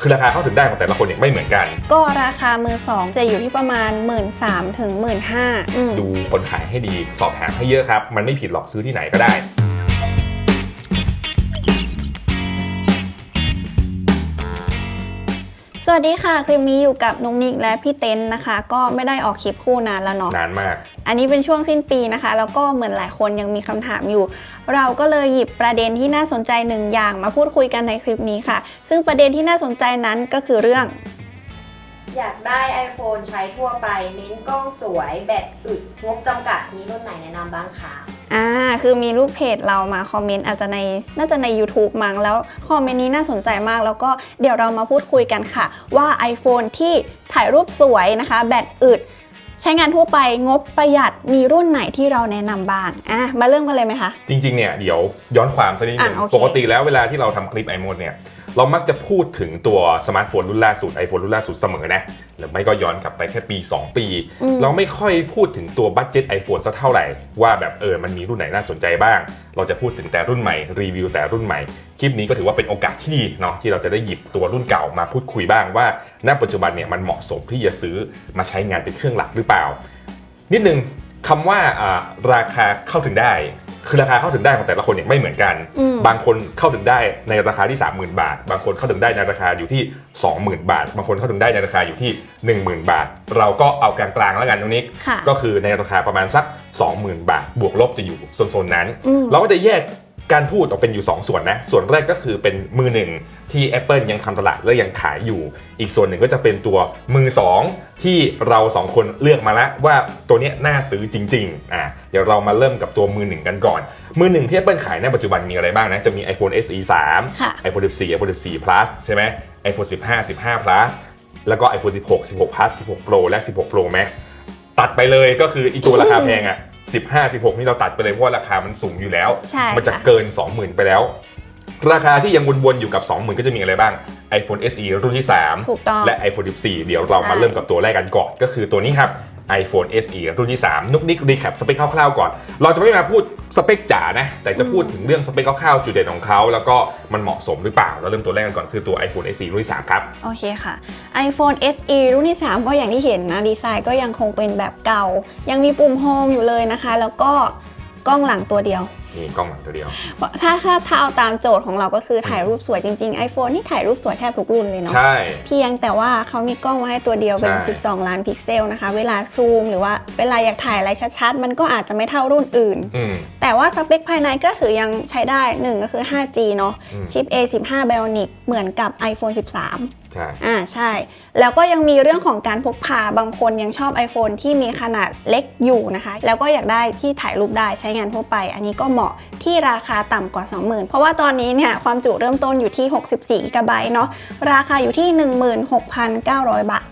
คือราคาเข้าถึงได้ของแต่ละคนเนี่ยไม่เหมือนกัน ก็ราคามือสองจะอยู่ที่ประมาณ 1 3ื่นถึงหมื่นห้าดูคนขายให้ดีสอบถามให้เยอะครับ มันไม่ผิดหรอกซื้อที่ไหนก็ได้ สวัสดีค่ะ คลิปนี้อยู่กับนุ้งนิกและพี่เต้นนะคะ ก็ไม่ได้ออกคลิปคู่นานแล้วเนาะนานมาก อันนี้เป็นช่วงสิ้นปีนะคะ แล้วก็เหมือนหลายคนยังมีคำถามอยู่ เราก็เลยหยิบประเด็นที่น่าสนใจหนึ่งอย่างมาพูดคุยกันในคลิปนี้ค่ะ ซึ่งประเด็นที่น่าสนใจนั้นก็คือเรื่อง อยากได้ iPhone ใช้ทั่วไป เน้นกล้องสวยแบตอึดงบจำกัดมีรุ่นไหนแนะนำบ้างคะ อ่าคือมีรูปเพจเรามาคอมเมนต์อาจจะในน่าจะใน YouTube มั้งแล้วคอมเมนต์นี้น่าสนใจมาก แล้วก็เดี๋ยวเรามาพูดคุยกันค่ะ ว่า iPhone ที่ถ่ายรูปสวยนะคะ แบตอึด ใช้งานทั่วไปงบประหยัดมีรุ่นไหนที่เราแนะนำบ้างอะมาเริ่มกันเลยไหมคะ จริงๆ เนี่ยเดี๋ยวย้อนความสักนิดนึงอะโอเค ปกติแล้วเวลาที่เราทำคลิป iMode เนี่ย เรามักจะพูดถึงตัวสมาร์ทโฟนรุ่นล่าสุด iPhone รุ่นล่าสุดเสมอนะ หรือไม่ก็ย้อนกลับไปแค่ปี 2 ปี เราไม่ค่อยพูดถึงตัวบัตเจ็ต iPhone สักเท่าไหร่ ว่าแบบเออมันมีรุ่นไหนน่าสนใจบ้าง เราจะพูดถึงแต่รุ่นใหม่รีวิวแต่รุ่นใหม่ คลิปนี้ก็ถือว่าเป็นโอกาสที่ดีเนาะที่เราจะได้หยิบตัวรุ่นเก่ามาพูดคุยบ้างว่าณปัจจุบันเนี่ยมันเหมาะสมที่จะซื้อมาใช้งานเป็นเครื่องหลักหรือเปล่า นิดนึง คำว่าอ่าราคาเข้าถึงได้ คือราคาเข้าถึงได้ของแต่ละคนเนี่ยไม่เหมือนกันอืมบางคนเข้าถึงได้ในราคาที่ 30,000 บาท บางคนเข้าถึงได้ในราคาอยู่ที่ 20,000 บาท บางคนเข้าถึงได้ในราคาอยู่ที่ 10,000 บาท เราก็เอากลางๆแล้วกันตรงนี้ค่ะก็คือในราคาประมาณสัก 20,000 บาท บวกลบจะอยู่โซนๆนั้นอืมเราก็จะแยก การพูดออกเป็นอยู่ 2 ส่วนนะ ส่วนแรกก็คือเป็นมือหนึ่งที่ Apple ยังทำตลาดและยังขายอยู่ อีกส่วนหนึ่งก็จะเป็นตัวมือ 2 ที่เราสองคนเลือกมาแล้วว่าตัวเนี้ยน่าซื้อจริงๆอะเดี๋ยวเรามาเริ่มกับตัวมือหนึ่งกันก่อน มือหนึ่งที่ Apple ขายในปัจจุบันมีอะไรบ้างนะ จะมี iPhone SE 3ค่ะ iPhone 14 iPhone 14 Plus ใช่ไหม iPhone 15 15 Plus แล้วก็ iPhone 16 16 Plus 16 Pro และ 16 Pro Max ตัดไปเลยก็คืออีตัวราคาแพงอะ 15 16 นี่เราตัดไปเลยเพราะว่าราคามันสูงอยู่แล้ว ใช่มันจะค่ะ เกิน 20,000 ไปแล้ว ราคาที่ยังวนๆอยู่กับ 20,000 ก็จะมีอะไรบ้าง iPhone SE รุ่นที่ถูกต้อง3และ iPhone 14 เดี๋ยวเรามาใช่ เริ่มกับตัวแรกกันก่อน ก็คือตัวนี้ครับ iPhone SE รุ่นที่ 3 นุกนิกรีแคปสเปคคร่าวๆก่อน เราจะไม่มาพูดสเปคจ๋านะ แต่จะพูดถึงเรื่องสเปคคร่าวๆจุดเด่นของเขา แล้วก็มันเหมาะสมหรือเปล่า เราเริ่มตัวแรกกันก่อนคือตัว iPhone SE รุ่นที่ 3 ครับ โอเคค่ะ iPhone SE รุ่นที่ 3 ก็อย่างที่เห็นนะ ดีไซน์ก็ยังคงเป็นแบบเก่า ยังมีปุ่มโฮมอยู่เลยนะคะ แล้วก็กล้องหลังตัวเดียวนี่กล้องหลังตัวเดียว ถ้าถ้าถ้าเอาตามโจทย์ของเราก็คือถ่ายรูปสวยจริงๆ iPhone นี่ถ่ายรูปสวยแทบทุกรุ่นเลยเนาะ ใช่ เพียงแต่ว่าเขามีกล้องมาให้ตัวเดียวเป็น ใช่ 12 ล้านพิกเซลนะคะ เวลาซูมหรือว่าเวลาอยากถ่ายอะไรชัดๆ มันก็อาจจะไม่เท่ารุ่นอื่น อืม แต่ว่าสเปคภายในก็ถือยังใช้ได้หนึ่งก็คือ 5G เนาะ อืม ชิป A15 Bionic เหมือนกับ iPhone 13 ใช่ อ่าใช่ แล้วก็ยังมีเรื่องของการพกพาบางคนยังชอบ iPhone ที่มีขนาดเล็กอยู่นะคะ แล้วก็อยากได้ที่ถ่ายรูปได้ใช้งานทั่วไป อันนี้ก็เหมาะที่ราคาต่ำกว่า 20,000 เพราะว่าตอนนี้เนี่ยความจุเริ่มต้นอยู่ที่ 64กิกะไบต์เนาะราคาอยู่ที่ 16,900 บาท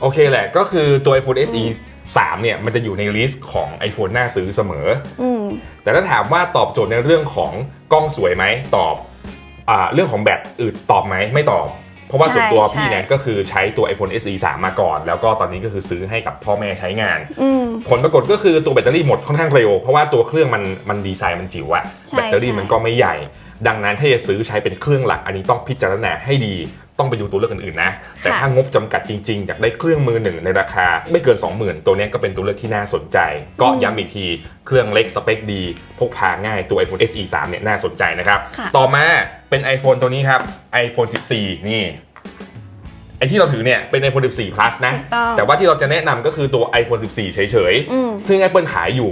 โอเคแหละก็คือตัว iPhone SE 3เนี่ยมันจะอยู่ในลิสต์ของ iPhone น่าซื้อเสมออืมแต่ถ้าถามว่าตอบโจทย์ในเรื่องของกล้องสวยไหมตอบอ่าเรื่องของแบตอึดตอบไหมไม่ตอบ เพราะว่าใช่ส่วนตัวใช่พี่เนี่ยก็คือใช้ตัว iPhone SE 3 มาก่อน แล้วก็ตอนนี้ก็คือซื้อให้กับพ่อแม่ใช้งานอืมผลปรากฏก็คือตัวแบตเตอรี่หมดค่อนข้างเร็ว เพราะว่าตัวเครื่องมันมันดีไซน์มันจิ๋วอะใช่แบตเตอรี่ใช่มันก็ไม่ใหญ่ ดังนั้นถ้าจะซื้อใช้เป็นเครื่องหลักอันนี้ต้องพิจารณาให้ดี ต้องไปดูตัวเลือกอื่นๆนะ แต่ถ้างบจำกัดจริงๆ อยากได้เครื่องมือหนึ่งในราคาไม่เกิน 20,000 ตัวเนี้ยก็เป็นตัวเลือกที่น่าสนใจ ก็ย้ำอีกทีเครื่องเล็กสเปคดีพกพาง่ายตัว iPhone SE 3เนี่ยน่าสนใจนะครับค่ะต่อมาเป็น iPhone ตัวนี้ครับ iPhone 14 นี่ไอที่เราถือเนี่ยเป็น iPhone 14 plus นะถูกต้องแต่ว่าที่เราจะแนะนำก็คือตัว iPhone 14 เฉยอืมๆซึ่ง Apple ขายอยู่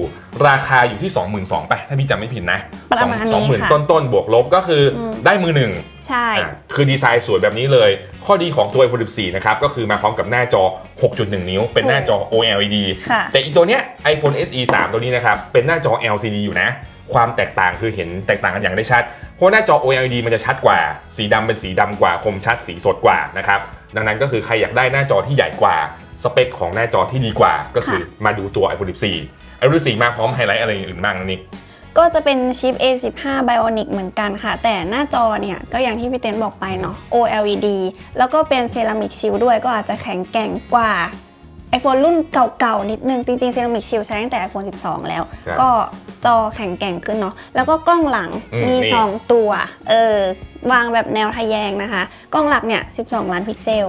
ราคาอยู่ที่ 22,000ไปถ้าพี่จำไม่ผิดนะประมาณนี้สองหมื่นค่ะต้นๆ บวกลบก็คืออมได้มือหนึ่ง ใช่ อะคือดีไซน์สวยแบบนี้เลย ข้อดีของตัว iPhone 14 นะครับ ก็คือมาพร้อมกับหน้าจอ 6.1 นิ้ว เป็นหน้าจอ OLED ค่ะแต่อีกตัวเนี้ย iPhone SE 3 ตัวนี้นะครับ เป็นหน้าจอ LCD อยู่นะ ความแตกต่างคือเห็นแตกต่างกันอย่างได้ชัด เพราะหน้าจอ OLED มันจะชัดกว่า สีดำเป็นสีดำกว่า คมชัดสีสดกว่านะครับ ดังนั้นก็คือใครอยากได้หน้าจอที่ใหญ่กว่า สเปคของหน้าจอที่ดีกว่า ก็คือมาดูตัว iPhone 14 iPhone 14มาพร้อมไฮไลท์อะไรอย่างอื่นบ้างนะนิ กก็จะเป็นชิป A15 Bionic เหมือนกันค่ะ แต่หน้าจอเนี่ยก็อย่างที่พี่เต้นบอกไปเนาะ OLED แล้วก็เป็นเซรามิกชิลด้วยก็อาจจะแข็งแกร่งกว่า iPhone รุ่นเก่าๆ นิดนึง จริงๆ Ceramic Shield ใช้ตั้งแต่ iPhone 12 แล้วใช่ก็จอแข็งแกร่งขึ้นเนาะแล้วก็กล้องหลังอืมมี นี่ 2 ตัวเออวางแบบแนวทะแยงนะคะ กล้องหลักเนี่ย 12 ล้านพิกเซล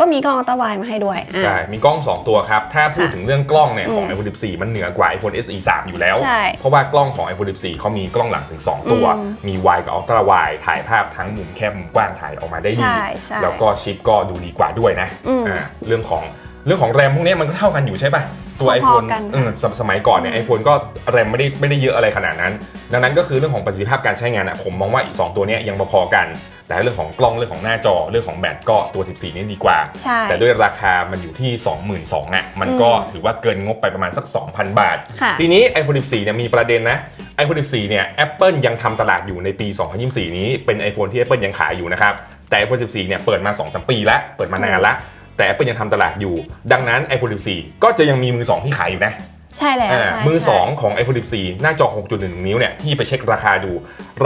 ก็มีกล้องอัลตร้าไวมาให้ด้วยอะ ใช่ มีกล้อง 2 ตัวครับ ถ้าพูดค่ะถึงเรื่องกล้องเนี่ยของอืม iPhone 14 มันเหนือกว่า iPhone SE 3 อยู่แล้ว ใช่เพราะว่ากล้องของ iPhone 14เขามีกล้องหลังถึง 2 ตัว อืมมี wide กับ ultra wide ถ่ายภาพทั้งมุมแคบมุมกว้างถ่ายออกมาได้ดี ใช่ใช่แล้วก็ชิปก็ดูดีกว่าด้วยนะอืม อ่าเรื่องของเรื่องของแรมพวกเนี้ยมันก็เท่ากันอยู่ใช่ป่ะ ตัวพอๆ iPhone กันค่ะ เออสมสมัยก่อนเนี่ย iPhone ก็แรมไม่ได้ไม่ได้เยอะอะไรขนาดนั้น ดังนั้นก็คือเรื่องของประสิทธิภาพการใช้งานอะผมมองว่าอีก 2 ตัวเนี้ยยังพอๆกัน แต่เรื่องของกล้องเรื่องของหน้าจอเรื่องของแบตก็ตัว 14 นี่ดีกว่า ใช่ แต่ด้วยราคามันอยู่ที่ 22,000อะมันก็ถือว่าเกินงบไปประมาณสัก 2,000 บาท ค่ะ ทีนี้ iPhone 14เนี่ยมีประเด็นนะ iPhone 14เนี่ย Apple ยังทำตลาดอยู่ในปี 2024 นี้เป็น iPhone ที่ Apple ยังขายอยู่นะครับ แต่ iPhone 14เนี่ยเปิดมา 2-3 ปีแล้ว เปิดมานานละ แต่ Apple ยังทำตลาดอยู่ ดังนั้น iPhone 14 ก็จะยังมีมือ 2 ที่ขายอยู่นะใช่แล้วอ่าใช่มือ ใช่ 2 ของ iPhone 14 หน้าจอ 6.1 นิ้วเนี่ยที่ไปเช็คราคาดู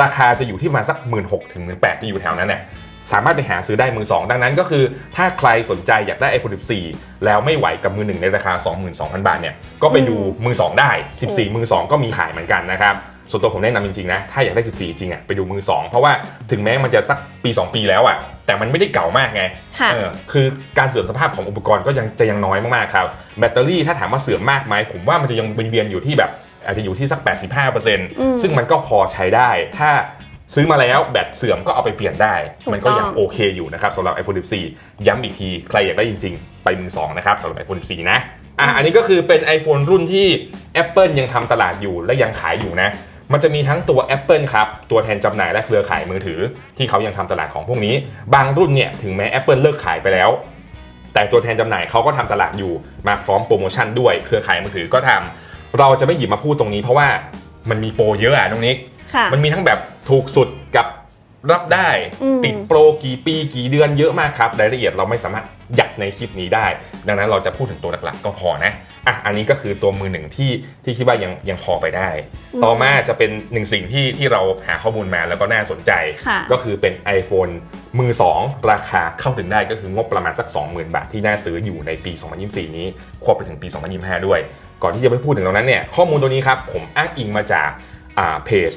ราคาจะอยู่ที่ประมาณสัก 1 6 0 0 0ถึง18,000จะอยู่แถวนั้นเนี่ยสามารถไปหาซื้อได้มือ 2 ดังนั้นก็คือถ้าใครสนใจอยากได้ iPhone 14 แล้วไม่ไหวกับมือ 1 ในราคา 22,000 บาทเนี่ยก็ไปดูมือ 2 ได้ 14 มือ 2 ก็มีขายเหมือนกันนะครับ ส่วนตัวผมแนะนำจริงๆนะ ถ้าอยากได้ 14 จริงอะไปดูมือ 2 เพราะว่าถึงแม้มันจะสักปี 2 ปีแล้วอะ แต่มันไม่ได้เก่ามากไงค่ะเออคือการเสื่อมสภาพของอุปกรณ์ก็ยังจะยังน้อยมากๆครับ แบตเตอรี่ถ้าถามว่าเสื่อมมากไหมผมว่ามันจะยังเวียนๆอยู่ที่แบบอาจจะอยู่ที่สัก 85%ซึ่งมันก็พอใช้ได้ ถ้าซื้อมาแล้วแบตเสื่อมก็เอาไปเปลี่ยนได้ถูกมันก็ยังต้องโอเคอยู่นะครับสำหรับ iPhone 14 ย้ำอีกที ใครอยากได้จริง ๆ ไปมือสองนะครับสำหรับ iPhone 14 นะอะอันนี้ก็คือเป็น iPhone รุ่นที่ Apple ยังทำตลาดอยู่และยังขายอยู่นะ มันจะมีทั้งตัว Apple ครับ ตัวแทนจำหน่ายและเครือข่ายมือถือ ที่เขายังทำตลาดของพวกนี้ บางรุ่นเนี่ยถึงแม้ Apple เลิกขายไปแล้ว แต่ตัวแทนจำหน่ายเขาก็ทำตลาดอยู่มาพร้อมโปรโมชั่นด้วยเครือข่ายมือถือก็ทำเราจะไม่หยิบมาพูดตรงนี้เพราะว่ามันมีโปรเยอะอะตรงนี้ค่ะมันมีทั้งแบบถูกสุดกับ รับได้อืม ติดโปรกี่ปีกี่เดือนเยอะมากครับรายละเอียดเราไม่สามารถยัดในคลิปนี้ได้ ดังนั้นเราจะพูดถึงตัวหลักๆก็พอนะอะอันนี้ก็คือตัวมือหนึ่งที่ที่คิดว่ายังยังพอไปได้ ต่อมาจะเป็นหนึ่งสิ่งที่ที่เราหาข้อมูลมาแล้วก็น่าสนใจ ค่ะก็คือเป็น iPhone มือ 2 ราคาเข้าถึงได้ก็คืองบประมาณสัก 20,000 บาทที่น่าซื้ออยู่ในปี 2024 นี้ควบไปถึงปี 2025 ด้วย ก่อนที่จะไปพูดถึงตรงนั้นเนี่ยข้อมูลตัวนี้ครับผมอ้างอิงมาจากอ่าเพจ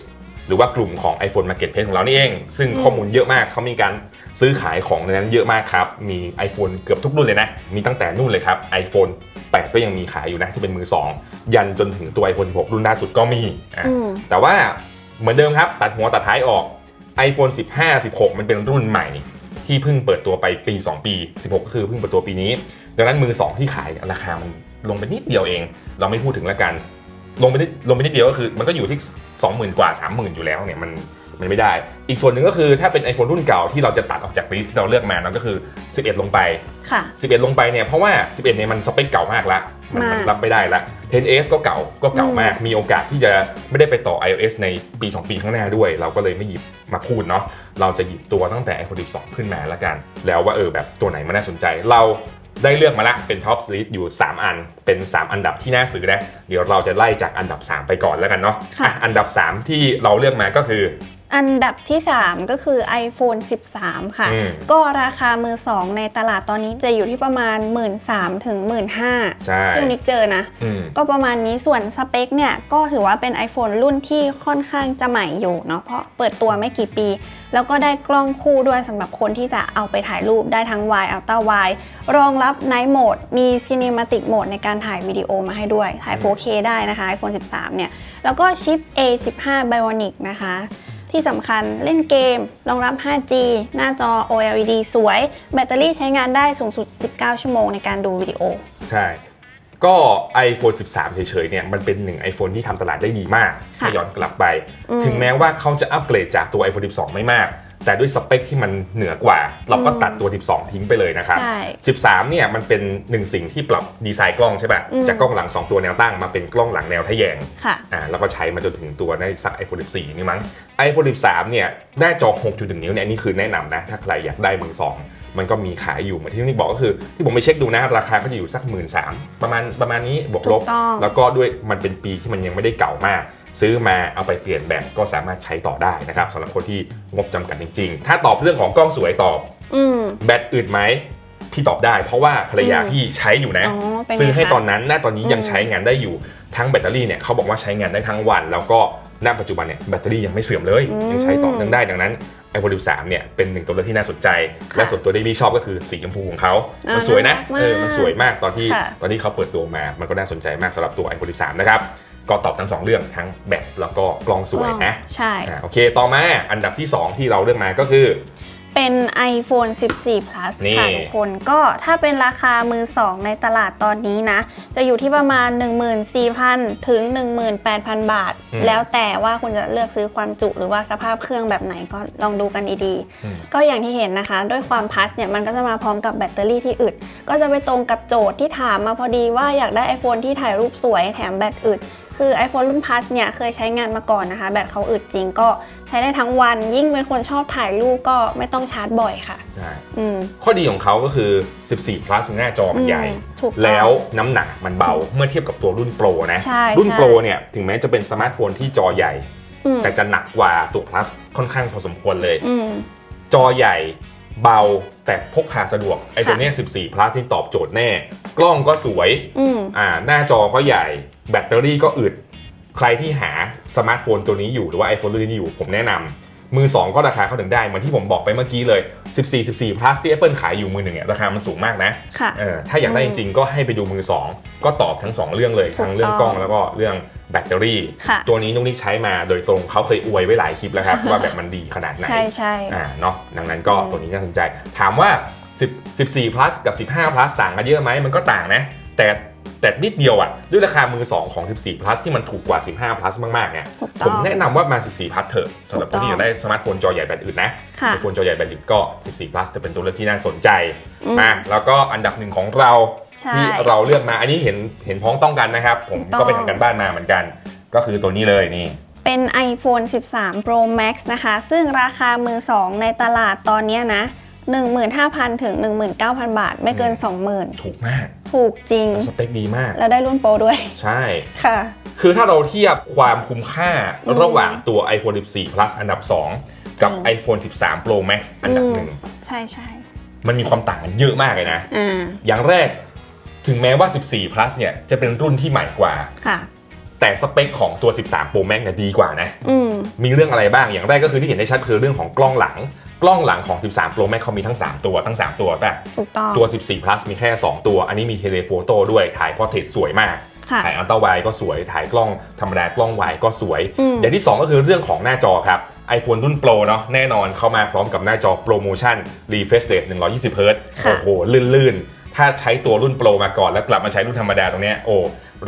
หรือว่ากลุ่มของ iPhone Marketplace ของเรานี่เอง ซึ่งข้อมูลเยอะมากเขามีการซื้อขายของในนั้นเยอะมากครับ มี iPhone เกือบทุกรุ่นเลยนะ มีตั้งแต่นู่นเลยครับ iPhone 8 ก็ยังมีขายอยู่นะที่เป็นมือ 2 ยันจนถึงตัว iPhone 16 รุ่นล่าสุดก็มีอะอืม แต่ว่าเหมือนเดิมครับตัดหัวตัดท้ายออก iPhone 15 16 มันเป็นรุ่นใหม่ ที่เพิ่งเปิดตัวไปปี 2 ปี 16 ก็คือเพิ่งเปิดตัวปีนี้ ดังนั้นมือ 2 ที่ขายราคามันลงไปนิดเดียวเอง เราไม่พูดถึงแล้วกัน ลงไปนิดลงไปนิดเดียวก็คือมันก็อยู่ที่ 20,000 กว่า 30,000 อยู่แล้วเนี่ยมันมันไม่ได้ อีกส่วนหนึ่งก็คือถ้าเป็น iPhone รุ่นเก่าที่เราจะตัดออกจากลิสต์ที่เราเลือกมานั่นก็คือ 11 ลงไป ค่ะ 11 ลงไปเนี่ยเพราะว่า 11เนี่ยมันสเปคเก่ามากละมันมันมากรับไม่ได้ละ 10s ก็เก่าก็เก่ามาก มีโอกาสที่จะไม่ได้ไปต่อ iOS ในปี 2 ปีข้างหน้าด้วย เราก็เลยไม่หยิบมาพูดเนาะเราจะหยิบตัวตั้งแต่ iPhone 12 ขึ้นมาละกัน แล้วว่าเออแบบตัวไหนมันน่าสนใจ เรา ได้เลือกมาละเป็นท็อปลิสต์อยู่ 3 อัน เป็น 3 อันดับที่น่าซื้อนะเดี๋ยวเราจะไล่จากอันดับ 3 ไปก่อนแล้วกันเนาะค่ะ อะอันดับ 3 ที่เราเลือกมาก็คือ อันดับที่ 3 ก็คือ iPhone 13 ค่ะ อืม ก็ราคามือ 2 ในตลาดตอนนี้จะอยู่ที่ประมาณ 1 3ื่นถึง1 5ื่นใช่ที่นิกเจอนะ อืม ก็ประมาณนี้ส่วนสเปคเนี่ย ก็ถือว่าเป็น iPhone รุ่นที่ค่อนข้างจะใหม่อยู่เนาะเพราะเปิดตัวไม่กี่ปี แล้วก็ได้กล้องคู่ด้วยสำหรับคนที่จะเอาไปถ่ายรูปได้ทั้ง Wide Ultra Wide รองรับ Night Mode มี Cinematic Mode ในการถ่ายวิดีโอมาให้ด้วย ถ่าย 4K ได้นะคะ iPhone 13 เนี่ย แล้วก็ชิป A15 Bionic นะคะ ที่สำคัญเล่นเกม รองรับ 5G หน้าจอ OLED สวย แบตเตอรี่ใช้งานได้สูงสุด 19 ชั่วโมงในการดูวิดีโอ ใช่ ก็ iPhone 13 เฉยๆ เนี่ย มันเป็นหนึ่ง iPhone ที่ทำตลาดได้ดีมากค่ะถ้าย้อนกลับไปอืมถึงแม้ว่าเขาจะอัปเกรดจากตัว iPhone 12 ไม่มาก แต่ด้วยสเปคที่มันเหนือกว่า เราก็อืมตัดตัว 12 ทิ้งไปเลยนะครับใช่13 เนี่ย มันเป็นหนึ่งสิ่งที่ปรับดีไซน์กล้องใช่ป่ะอืมจากกล้องหลัง 2 ตัวแนวตั้งมาเป็นกล้องหลังแนวทะแยงค่ะอ่าแล้วก็ใช้มาจนถึงตัวในสัก iPhone 14 นี่มั้ง iPhone 13 เนี่ยหน้าจอ 6.1 นิ้วเนี่ยอันนี่คือแนะนำนะ ถ้าใครอยากได้มือสอง มันก็มีขายอยู่เหมือนที่นี่บอกก็คือ ที่ผมไปเช็คดูนะราคาก็จะอยู่สัก1 3ื่นประมาณประมาณนี้บวกลบ ถูกต้อง แล้วก็ด้วยมันเป็นปีที่มันยังไม่ได้เก่ามาก ซื้อมาเอาไปเปลี่ยนแบตก็สามารถใช้ต่อได้นะครับสำหรับคนที่งบจำกัดจริง ๆ ถ้าตอบเรื่องของกล้องสวยตอบ อืม แบตอึดไหมพพี่ตอบได้ เพราะว่าภรรยาอืม พี่ใช้อยู่นะ อ๋อเป็นไงซื้อให้คะตอนนั้นณตอนนี้ยังอืม ใช้งานได้อยู่ทั้งแบตเตอรี่เนี่ยเขาบอกว่าใช้งานได้ทั้งวัน แล้วก็ ณปัจจุบันเนี่ยแบตเตอรี่ยังไม่เสื่อมเลยยังใช้ต่อเนื่องได้ดังนั้น iPhone 13เนี่ยเป็นหนึ่งตัวเลือกที่น่าสนใจ และส่วนตัวที่พี่ชอบก็คือสีชมพูของเขาอ่ามันสวยนะน่ารักมากเออมันสวยมากตอนที่ค่ะตอนที่เขาเปิดตัวมา มันก็น่าสนใจมากสำหรับตัว iPhone 13 นะครับก็ตอบทั้งสองเรื่องทั้งแบตแล้วก็กล้องสวยนะใช่อ่าโอเค ต่อมาอันดับที่ 2 ที่เราเลือกมาก็คือ เป็น iPhone 14 plus นี่ ค่ะทุกคน ก็ถ้าเป็นราคามือ 2 ในตลาดตอนนี้นะ จะอยู่ที่ประมาณ 14,000 ถึง 18,000 บาทแล้วแต่ว่าคุณจะเลือกซื้อความจุหรือว่าสภาพเครื่องแบบไหนก็ลองดูกันดีอืมๆก็อย่างที่เห็นนะคะ ด้วยความพัสเนี่ยมันก็จะมาพร้อมกับแบตเตอรี่ที่อึด ก็จะไปตรงกับโจทย์ที่ถามมาพอดีว่าอยากได้ iPhone ที่ถ่ายรูปสวยแถมแบตอึด คือ iPhone รุ่น Plus เนี่ยเคยใช้งานมาก่อนนะคะ แบตเขาอึดจริงก็ใช้ได้ทั้งวัน ยิ่งเป็นคนชอบถ่ายรูปก็ไม่ต้องชาร์จบ่อยค่ะใช่อืม ข้อดีของเขาก็คือ 14 plus หน้าจอมันใหญ่อืมถูกต้องแล้วน้ำหนักมันเบาเมื่อเทียบกับตัวรุ่นโปรนะ ใช่รุ่นใช่ โปรเนี่ยถึงแม้จะเป็นสมาร์ทโฟนที่จอใหญ่ อืมแต่จะหนักกว่าตัว plus ค่อนข้างพอสมควรเลย อืม จอใหญ่เบาแต่พกพาสะดวกไอ้ตัวค่ะเนี้ย14 plus ที่ตอบโจทย์แน่ กล้องก็สวย อืม อ่าหน้าจอก็ใหญ่ แบตเตอรี่ก็อึด ใครที่หาสมาร์ทโฟนตัวนี้อยู่หรือว่า iPhone รุ่นนี้อยู่ผมแนะนำมือ 2 ก็ราคาเข้าถึงได้เหมือนที่ผมบอกไปเมื่อกี้เลย 14 14 plus ที่ Apple ขายอยู่มือหนึ่งเนี่ยราคามันสูงมากนะค่ะเออถ้าอยากได้จริงๆ ก็ให้ไปดูมือ 2 ก็ตอบทั้ง 2 เรื่องเลยถูกทั้งเรื่องกล้องแล้วก็เรื่องแบตเตอรี่ค่ะตัวนี้นุกนิกใช้มาโดยตรงเขาเคยอวยไว้หลายคลิปแล้วครับว่าแบบมันดีขนาดไหนใช่ใช่อ่าเนาะดังนั้นก็อืมตัวนี้น่าสนใจ ถามว่า10 14 plus กับ 15 plus ต่างกันเยอะไหมมันก็ต่างนะ แต่แต่นิดเดียวอะด้วยราคามือ 2 ของ 14 plus ที่มันถูกกว่า 15 plus มากๆเนี่ย ถูกผต้อมงแนะนำว่ามา 14 plus เถอะสำหรับถูคกนต้องที่อยากได้สมาร์ทโฟนจอใหญ่แบบอื่นนะค่ะไอโฟนจอใหญ่แบบอื่นก็ 14 plus จะเป็นตัวเลือกที่น่าสนใจอืม มาแล้วก็อันดับหนึ่งของเราใช่ ที่เราเลือกมา อันนี้เห็นเห็นพ้องต้องกันนะครับ ผมถูกต้อง ก็ไปทำกันบ้านมาเหมือนกัน ก็คือตัวนี้เลยนี่ เป็น iPhone 13 Pro Max นะคะ ซึ่งราคามือ 2 ในตลาดตอนเนี้ยนะ 15,000 ถึง 19,000 บาท ไม่เกิน 20,000 ถูกมาก ถูกจริง สเปคดีมาก แล้วได้รุ่นโปรด้วย ใช่ ค่ะ คือถ้าเราเทียบความคุ้มค่าอืมระหว่างตัว iPhone 14 Plus อันดับ 2 กับจริง iPhone 13 Pro Max อันดับหนึ่งใช่ใช่มันมีความต่างกันเยอะมากเลยนะอ่าอย่างแรกถึงแม้ว่า 14 Plus เนี่ยจะเป็นรุ่นที่ใหม่กว่าค่ะแต่สเปคของตัว 13 Pro Max เนี่ยดีกว่านะอืมมีเรื่องอะไรบ้าง อย่างแรกก็คือที่เห็นได้ชัดคือเรื่องของกล้องหลัง กล้องหลังของ 13 Pro Max เขามีทั้ง 3 ตัวทั้ง 3 ตัวป่ะถูกต้อง ตัว 14 plus มีแค่ 2 ตัว อันนี้มีเทเลโฟโต้ด้วยถ่ายพอร์เทรตสวยมาก ค่ะ ถ่ายอัลตร้าไวก็สวย ถ่ายกล้องธรรมดากล้องไวก็สวย อืม อย่างที่ 2 ก็คือเรื่องของหน้าจอครับ iPhone รุ่น Pro เนาะแน่นอนเข้ามาพร้อมกับหน้าจอ ProMotion Refresh Rate 120 Hz ค่ะ โอ้โห ลื่นๆ ถ้าใช้ตัวรุ่น Pro มาก่อนแล้วกลับมาใช้รุ่นธรรมดาตรงเนี้ยโอ้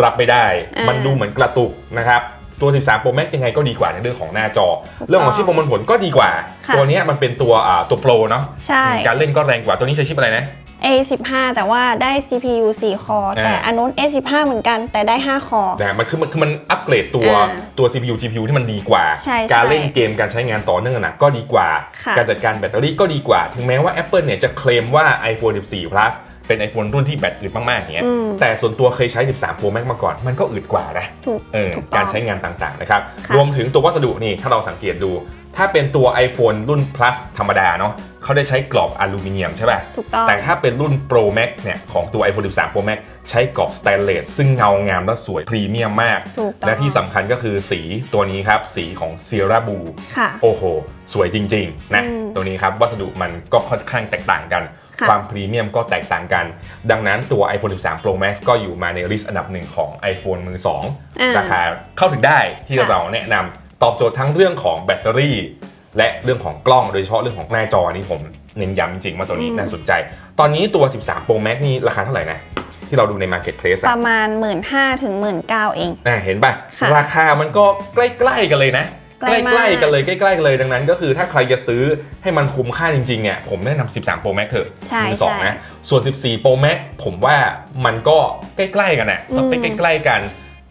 รับไม่ได้อ่ามัมันดูเหมือนกระตุกนะครับ ตัว 13 Pro Max ยังไงก็ดีกว่าในเรื่องของหน้าจอถูกต้องเรื่องของชิปประมวลผลก็ดีกว่า ค่ะ ตัวเนี้ยมันเป็นตัวอ่าตัว Pro เนาะใช่ การเล่นก็แรงกว่าตัวนี้ใช้ชิปอะไรนะ A15 แต่ว่าได้ CPU 4 คออ่าแต่อันนู้น A15 เหมือนกันแต่ได้ 5 คอนะมันคือมันคือมันอัปเกรดตัวอ่าตัว CPU GPU ที่มันดีกว่า ใช่ใช่การเล่นเกมการใช้งานต่อเนื่องนะก็ดีกว่า ค่ะ การจัดการแบตเตอรี่ก็ดีกว่า ถึงแม้ว่า Apple เนี่ยจะเคลมว่า iPhone 14 Plus เป็น iPhone รุ่นที่แบตอึดมากๆอย่างเงี้ย อืม แต่ส่วนตัวเคยใช้ 13 Pro Max มาก่อน มันก็อึดกว่านะ ถูก เออ ถูกต้องการใช้งานต่างๆ นะครับ ค่ะรวมถึงตัววัสดุนี่ ถ้าเราสังเกตดู ถ้าเป็นตัว iPhone รุ่น Plus ธรรมดาเนาะเขาได้ใช้กรอบอลูมิเนียมใช่ป่ะ ถูกต้อง แต่ถ้าเป็นรุ่น Pro Max เนี่ย ของตัว iPhone 13 Pro Max ใช้กรอบสแตนเลสซึ่งเงางามและสวยพรีเมียมมาก ถูกต้องและที่สำคัญก็คือสีตัวนี้ครับ สีของ Sierra Blue ค่ะ โอ้โห สวยจริง ๆ นะ อืม ตัวนี้ครับ วัสดุมันก็ค่อนข้างแตกต่างกัน ค่ะความพรีเมียมก็แตกต่างกัน ดังนั้นตัว iPhone 13 Pro Max ก็อยู่มาในลิสต์อันดับหนึ่งของ iPhone มืออ่า2ราคาเข้าถึงได้ที่ค่ะเราแนะนำตอบโจทย์ทั้งเรื่องของแบตเตอรี่ และเรื่องของกล้องโดยเฉพาะเรื่องของหน้าจอนี่ผมเน้นย้ำจริงๆว่าตัวนี้น่าสนใจ ตอนนี้ตัว 13 Pro Max นี่ราคาเท่าไหร่นะที่เราดูใน Marketplace ปอะระมาณ 1 5ื่นถึงหมื่นเเองอะเห็นป่ะค่ะ ราคามันก็ใกล้ ๆ กันเลยนะ ใกล้มากล้ๆกันเลยใกล้ๆกันเลยดังนั้น ก็คือถ้าใครจะซื้อให้มันคุ้มค่าจริงๆเนี่ยผมแนะนำ13 Pro Max เถอะใช่มือสองใช่นะส่วน 14 Pro Max ผมว่ามันก็ใกล้ๆกันอะสเปคอืมใกล้ๆกัน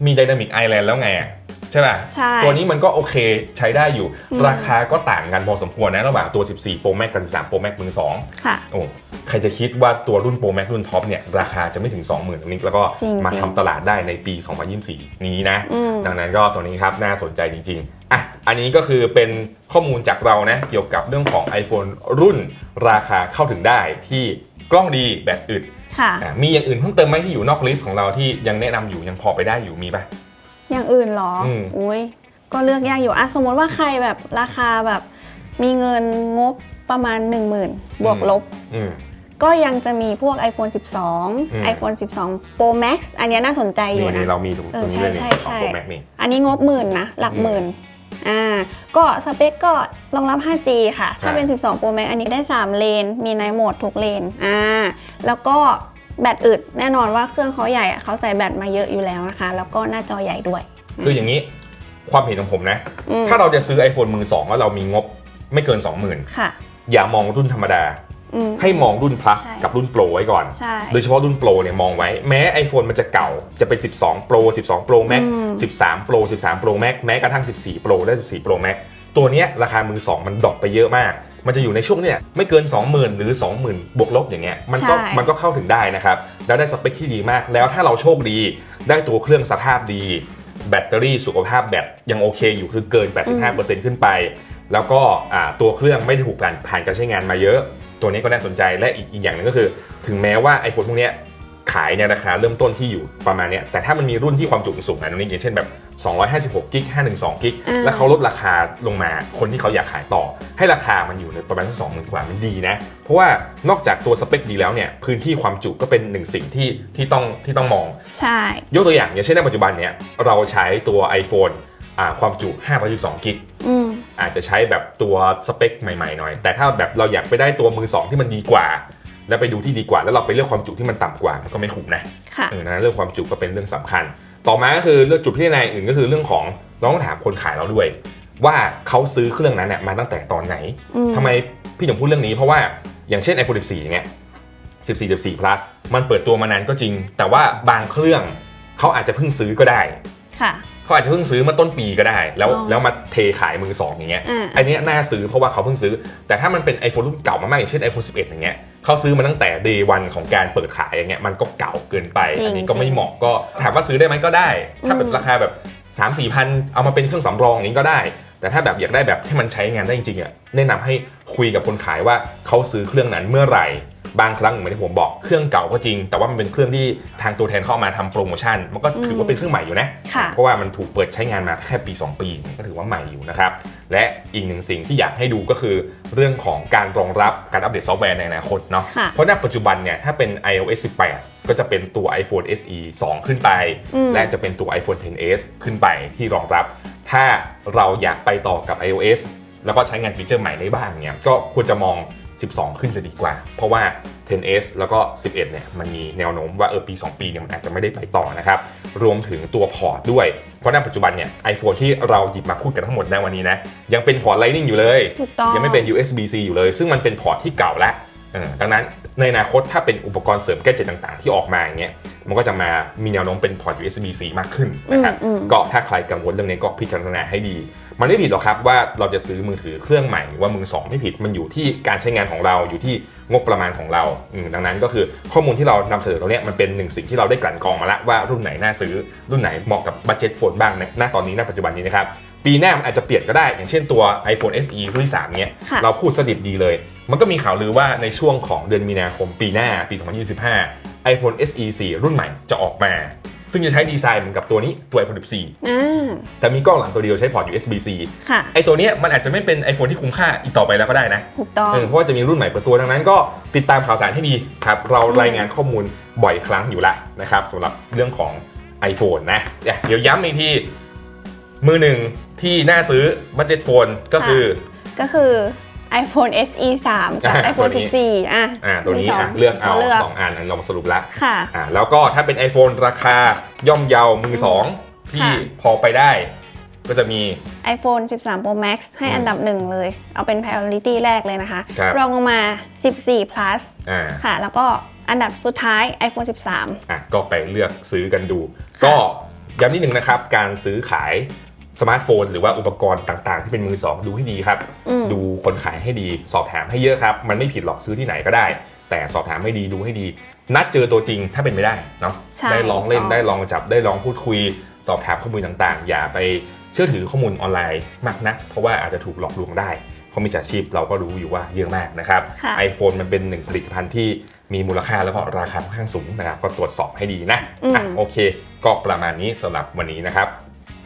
มี Dynamic Island แล้วไงอะใช่ป่ะใช่ตัวนี้มันก็โอเคใช้ได้อยู่อืมราคาก็ต่างกันพอสมควรนะระหว่างตัว 14 Pro Max กับ 13 Pro Max มือสองค่ะโอ้ใครจะคิดว่าตัวรุ่น Pro Max รุ่นท็อปเนี่ยราคาจะไม่ถึง 20,000นิดแล้วก็จริงๆมาทำตลาดได้ในปี 2024 นี้นะอืมดังนั้นก็ตัวนี้ครับน่าสนใจจริงๆ อะอันนี้ก็คือเป็นข้อมูลจากเรานะเกี่ยวกับเรื่องของ iPhone รุ่นราคาเข้าถึงได้ที่กล้องดีแบตอึดค่ะ อะมีอย่างอื่นเพิ่มเติมไหมที่อยู่นอกลิสต์ของเราที่ยังแนะนำอยู่ยังพอไปได้อยู่มีปะ อย่างอื่นเหรออืมอุ้ยก็เลือกยากอยู่อะสมมติว่าใครแบบราคาแบบมีเงินงบประมาณ 10,000 บวกลบ อืม ก็ยังจะมีพวก iPhone อืม12 iPhone 12 Pro Max อันเนี้ยน่าสนใจอนี่ยู่นี่นะเรามีตรงเอตรองนี้เลยใช่นี่ใช่ของใช่โปรแม็กนี่ อันนี้งบหมื่นนะ หลักอืมหมื่น อ่าก็สเปคก็รองรับ 5G ค่ะ ถ้าใช่เป็น 12 Pro Max อันนี้ได้ 3 เลน มีในโหมดทุกเลนอ่าแล้วก็แบตอึดแน่นอนว่าเครื่องเขาใหญ่อะเขาใส่แบตมาเยอะอยู่แล้วนะคะ แล้วก็หน้าจอใหญ่ด้วย คืออย่างนี้ความเห็นของผมนะอืมถ้าเราจะซื้อ iPhone มือสองแล้วเรามีงบไม่เกิน 20,000 ค่ะ อย่ามองรุ่นธรรมดา อืม ให้มองรุ่น plus ใช่กับรุ่น Pro ไว้ก่อน ใช่โดยเฉพาะรุ่น Pro เนี่ยมองไว้ แม้ iPhone มันจะเก่า จะเป็น 12 Pro 12 Pro Max อืม 13 Pro 13 Pro Max แม้กระทั่ง 14 Pro และ 14 Pro Max ตัวเนี้ยราคามือ2มันดรอปไปเยอะมาก มันจะอยู่ในช่วงเนี่ยไม่เกิน 20,000 หรือ 20,000 บวกลบอย่างเงี้ย มันก็ใช่ มันก็เข้าถึงได้นะครับ แล้วได้สเปคที่ดีมาก แล้วถ้าเราโชคดี ได้ตัวเครื่องสภาพดี แบตเตอรี่สุขภาพแบตยังโอเคอยู่คือเกิน 85%ขึ้นไป แล้วก็อ่าตัวเครื่องไม่ได้ถูกผ่านผ่านการใช้งานมาเยอะ ตัวนี้ก็น่าสนใจและอีกอีกอย่างหนึงก็คือ ถึงแม้ว่า iPhone พวกเนี้ยขายเนี่ยราคาเริ่มต้นที่อยู่ประมาณเนี้ยแต่ถ้ามันมีรุ่นที่ความจุสูงนะนี่อย่างเช่นแบบ256กิก512กิกอ่า แล้วเขาลดราคาลงมาคนที่เขาอยากขายต่อ ให้ราคามันอยู่ในประมาณสักสองหมื่นกว่ามันดีนะ เพราะว่านอกจากตัวสเปคดีแล้วเนี่ยพื้นที่ความจุก็เป็นหนึ่งสิ่งที่ที่ต้องที่ต้องมอง ใช่ ยกตัวอย่างอย่างเช่นในปัจจุบันเนี่ยเราใช้ตัว iPhone อ่าความจุ512กิก อืม อาจจะใช้แบบตัวสเปคใหม่ๆหน่อย แต่ถ้าแบบเราอยากไปได้ตัวมือสองที่มันดีกว่า แล้วไปดูที่ดีกว่า แล้วเราไปเลือกความจุที่มันต่ำกว่ามันก็ไม่คุ้มนะค่ะเออนะเรื่องความจุก็เป็นเรื่องสำคัญ ต่อมาก็คือเรื่องจุดที่ในอื่นก็คือเรื่องของเราต้องถามคนขายเราด้วย ว่าเขาซื้อเครื่องนั้นเนี่ยมาตั้งแต่ตอนไหนอืมทำไมพี่ถึงพูดเรื่องนี้เพราะว่าอย่างเช่น iPhone 14อย่างเงี้ย14 14 plus มันเปิดตัวมานานก็จริง แต่ว่าบางเครื่องเขาอาจจะเพิ่งซื้อก็ได้ ค่ะ เขาอาจจะเพิ่งซื้อเมื่อต้นปีก็ได้ แล้วอ๋อแล้วมาเทขายมือสองอย่างเงี้ยอ่าอันเนี้ยน่าซื้อเพราะว่าเขาเพิ่งซื้อ แต่ถ้ามันเป็น iPhone รุ่นเก่ามากๆอย่างเช่น iPhone 11 อย่างเงี้ยเขาซื้อมาตั้งแต่ day one ของการเปิดขายอย่างเงี้ยมันก็เก่าเกินไปจริงอันนี้ก็ไม่จริงเหมาะก็ถามว่าซื้อได้ไหมก็ได้ ถ้าเป็นอืมราคาแบบ3 4พันเอามาเป็นเครื่องสำรองอย่างนี้ก็ได้ แต่ถ้าแบบอยากได้แบบที่มันใช้งานได้จริงๆอะแนะนำให้คุยกับคนขายว่าเขาซื้อเครื่องนั้นเมื่อไหร่ บางครั้งเหมือนที่ผมบอกเครื่องเก่าก็จริง แต่ว่ามันเป็นเครื่องที่ทางตัวแทนเข้ามาทำโปรโมชั่น มันก็ถือว่าเป็นเครื่องใหม่อยู่นะค่ะเพราะว่ามันถูกเปิดใช้งานมาแค่ปี 2 ปี ก็ถือว่าใหม่อยู่นะครับ และอีกหนึ่งสิ่งที่อยากให้ดูก็คือ เรื่องของการรองรับการอัปเดตซอฟต์แวร์ในอนาคตเนาะค่ะเพราะณปัจจุบันเนี่ยถ้าเป็น iOS 18ก็จะเป็นตัว iPhone SE 2 ขึ้นไปอืมและจะเป็นตัว iPhone 10s ขึ้นไปที่รองรับ ถ้าเราอยากไปต่อกับ iOS แล้วก็ใช้งานฟีเจอร์ใหม่ได้บ้างเนี่ยก็ควรจะมอง 12 ขึ้นจะดีกว่า เพราะว่า 10s แล้วก็ 11 เนี่ย มันมีแนวโน้มว่าเออปี 2 ปีเนี่ยมันอาจจะไม่ได้ไปต่อนะครับ รวมถึงตัวพอร์ตด้วย เพราะในปัจจุบันเนี่ย iPhone ที่เราหยิบมาพูดกันทั้งหมดในวันนี้นะ ยังเป็นพอร์ต Lightning อยู่เลย ถูกต้อง ยังไม่เป็น USB-C อยู่เลย ซึ่งมันเป็นพอร์ตที่เก่าแล้วเออดังนั้น ในอนาคตถ้าเป็นอุปกรณ์เสริมแกดเจ็ตต่างๆ ที่ออกมาอย่างเงี้ยมันก็จะมามีแนวโน้มเป็นพอร์ต USB-C มากขึ้นนะครับอืมอืมก็ถ้าใครกังวลเรื่องนี้ก็พิจารณาให้ดี มันไม่ผิดหรอกครับว่าเราจะซื้อมือถือเครื่องใหม่หรือว่ามือสองไม่ผิดมันอยู่ที่การใช้งานของเราอยู่ที่งบประมาณของเราอืมดังนั้นก็คือข้อมูลที่เรานำเสนอตรงเนี้ยมันเป็นหนึ่งสิ่งที่เราได้กลั่นกรองมาแล้วว่ารุ่นไหนน่าซื้อ รุ่นไหนเหมาะกับบัตเจ็ตโฟนบ้างในณตอนนี้ณปัจจุบันนี้นะครับปีหน้ามันอาจจะเปลี่ยนก็ได้ อย่างเช่นตัว iPhone SE รุ่นที่3เนี้ยค่ะเราพูดสดิบดีเลย มันก็มีข่าวลือว่าในช่วงของเดือนมีนาคมปีหน้าปี 2025 iPhone SE 4 รุ่นใหม่จะออกมา ซึ่งจะใช้ดีไซน์เหมือนกับตัวนี้ตัว iPhone 14อ่าแต่มีกล้องหลังตัวเดียวใช้พอร์ต USB-C ค่ะไอตัวเนี้ยมันอาจจะไม่เป็น iPhone ที่คุ้มค่าอีกต่อไปแล้วก็ได้นะถูกต้องเออเพราะว่าจะมีรุ่นใหม่เปิดตัวดังนั้นก็ติดตามข่าวสารให้ดีครับเรารายงานข้อมูลบ่อยครั้งอยู่แล้วนะครับสำหรับเรื่องของ iPhone นะเดี๋ยวย้ำอีกทีมือหนึ่งที่น่าซื้อบั d เจ็ตโฟนก็คือก็คือ iPhone SE 3 กับ อ่า iPhone ตัวนี้ 14 อะอ่าตัวนี้มีสงอะเลือกเอาเลือกสองอันอันเรามาสรุปแล้วค่ะ อ่าแล้วก็ถ้าเป็น iPhone ราคาย่อมเยามือสองที่ค่ะ พอไปได้ ก็จะมี iPhone 13 Pro Max ให้อันดับหนึ่งเลย เอาเป็น priority แรกเลยนะคะ ครับ รองลงมา 14 plus อ่า ค่ะ แล้วก็อันดับสุดท้าย iPhone 13 อะก็ไปเลือกซื้อกันดูค่ะก็ย้ำนิดนึงนะครับ การซื้อขาย สมาร์ทโฟนหรือว่าอุปกรณ์ต่างๆ ที่เป็นมือสองดูให้ดีครับ อืม ดูคนขายให้ดี สอบถามให้เยอะครับ มันไม่ผิดหรอกซื้อที่ไหนก็ได้ แต่สอบถามให้ดีดูให้ดี นัดเจอตัวจริงถ้าเป็นไม่ได้เนาะใช่ได้ลองเล่นถูกต้อง ได้ลองจับได้ลองพูดคุย สอบถามข้อมูลต่างๆ อย่าไปเชื่อถือข้อมูลออนไลน์มากนัก เพราะว่าอาจจะถูกหลอกลวงได้เพราะมิจฉาชีพเราก็รู้อยู่ว่าเยอะมากนะครับ ค่ะ iPhone มันเป็นหนึ่งผลิตภัณฑ์ที่มีมูลค่าแล้วก็ราคาค่อนข้างสูงนะครับก็ตรวจสอบให้ดีนะอืมอะโอเค ก็ประมาณนี้สำหรับวันนี้นะครับ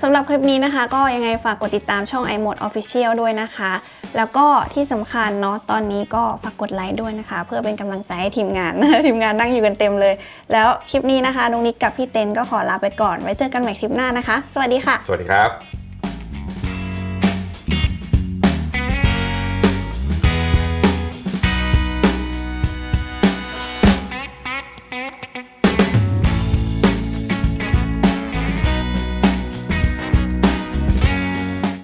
สำหรับคลิปนี้นะคะ ก็ยังไงฝากกดติดตามช่อง iMode Official ด้วยนะคะ แล้วก็ที่สำคัญเนาะตอนนี้ก็ฝากกดไลค์ด้วยนะคะ เพื่อเป็นกำลังใจให้ทีมงาน ทีมงานนั่งอยู่กันเต็มเลย แล้วคลิปนี้นะคะนุกนิกกับพี่เต้นก็ขอลาไปก่อน ไว้เจอกันใหม่คลิปหน้านะคะ สวัสดีค่ะ สวัสดีครับ